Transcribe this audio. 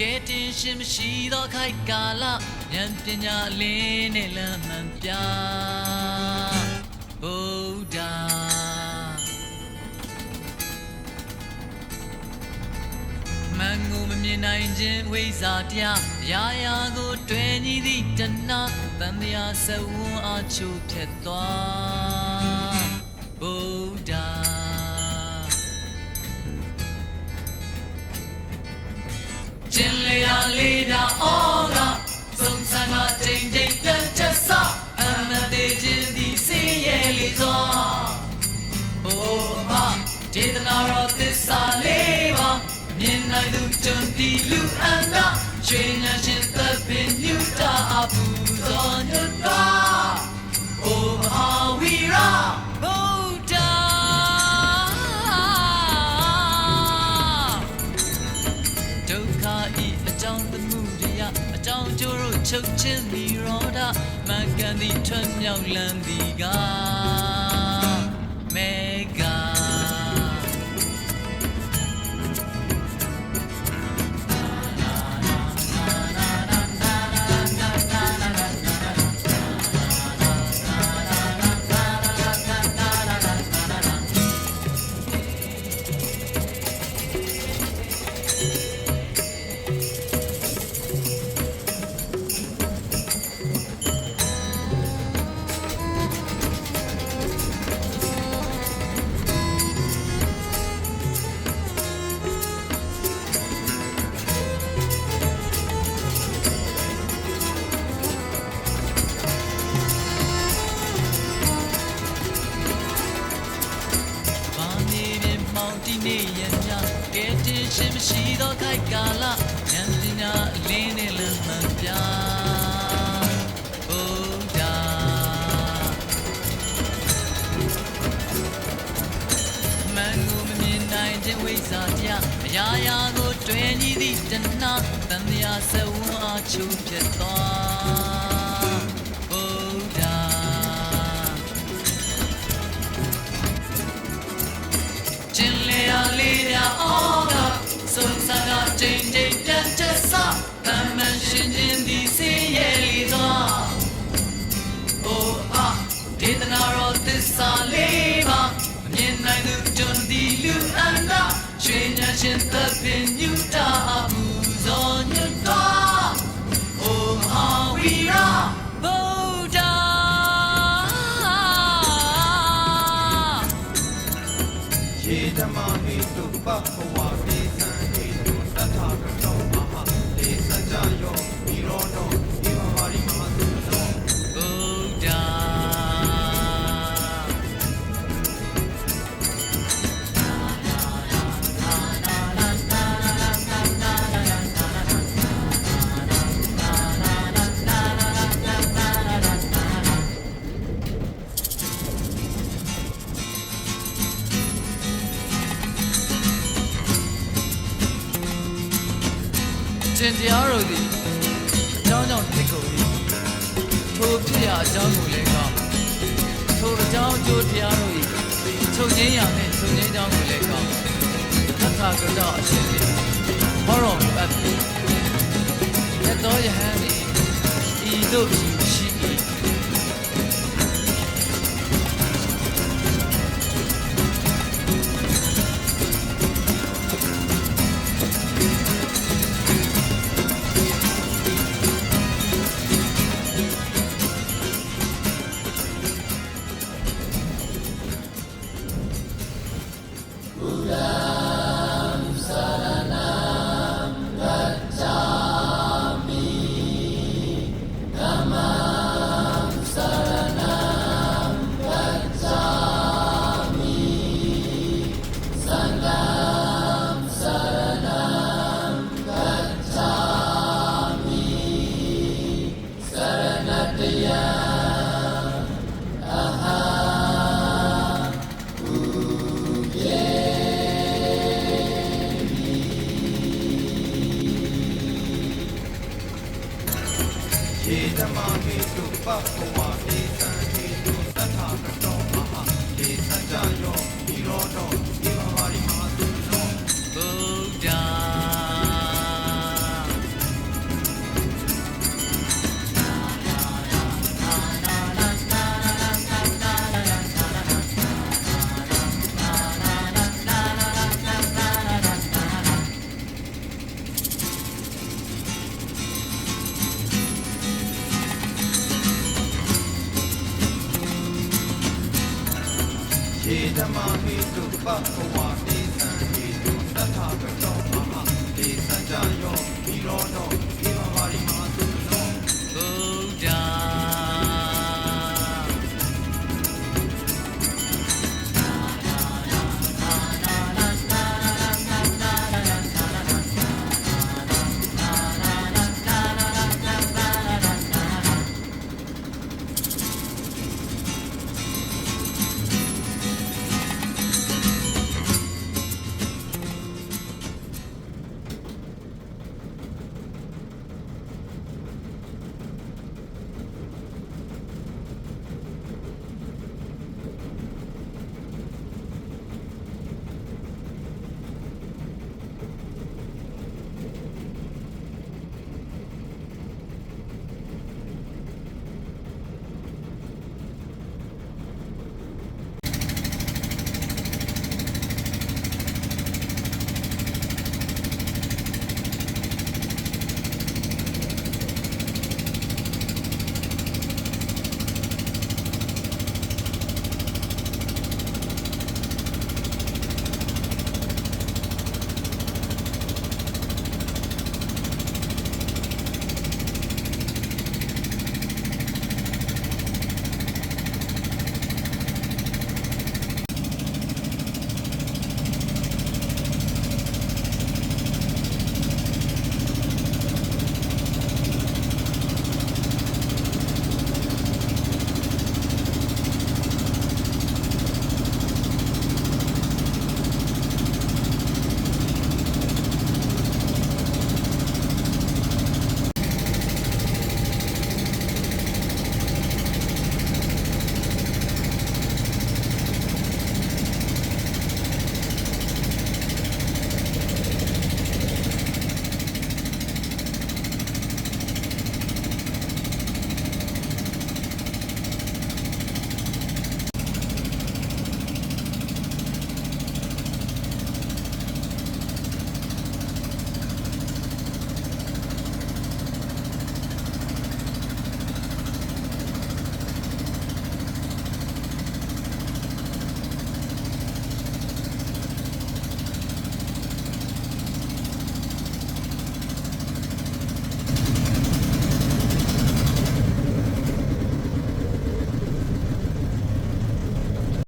ကဲတင်ရှင်မရှိသောခိုက်ကာလဉာဏ်ပညာလင်းနဲ့လမ်းမှန်ပြဗုဒ္ဓမန်ငုံမမြင်နိုင်ခြင်းဝိဇ္ဇာတရားရာရာကို တွေ့ညီသည့်တဏှာတန်မြာစဝန်းအချို့ဖြစ်သွား ဒေသနာတော်သစ္စာလေးပါမြင်နိုင်သူတွင်ဒီလူအန္တရွှေညာရှင်သဗ္ဗညုတာအပူဇော်ညွတ်တာအိုမဟာဝီရာဗုဒ္ဓဒုက္ခဤအကြောင်းသမှုတရားအကြောင်းကျိုးတို့ချုပ်ချင်းမိရောဓမင်္ဂန်သည်ထွတ်မြောက်လန်းသည်က ရှင်မရှိသောခိုက်ကာလဉာဏ်ပညာအလင်းနဲ့လမ်းမှန်ပြ။ဘုရားမန်ကိုမမြင်နိုင်ခြင်းဝိဇ္ဇာတရားအရာရာကိုတွေ့ညီသည့်တဏှာတန်မြာစဝန်းအချို့ဖြစ်သွား ရှင်ချင်းဒီစေရဲ့လီသောအိုအာဒေသနာတော်သစ္စာလေးပါမမြင်နိုင်သူတွန်ဒီလူအန္တရွှေညာရှင်သဗ္ဗညုတာအမှုဇောညွတ်တော်အိုမဟာဝီရာဗုဒ္ဓယေဓမ္မာဟိတုပဘဝတေ ကျင်တရားတို့သည်အကြောင်းကြောင့်ဖြစ်ကုန်၏ထိုဖြစ်ရာအကြောင်းကိုလည်းကောင်းထိုအကြောင်းအကျိုးတရားတို့၏ချုပ်ငင်းရာနှင့်ချုပ်ငင်းကြောင်းကိုလည်းကောင်းသက္ခါကတောအရှင်သည်ဟောတော်မူအပ်သည်ရသောယဟန်သည်ဤသို့ ရှိရှိ၏ဗုဒ္ဓ ဓမ္မဟိတုပဘဝတေသံဟိတုတထာကတောမဟာတေသံကြယောဤရောနော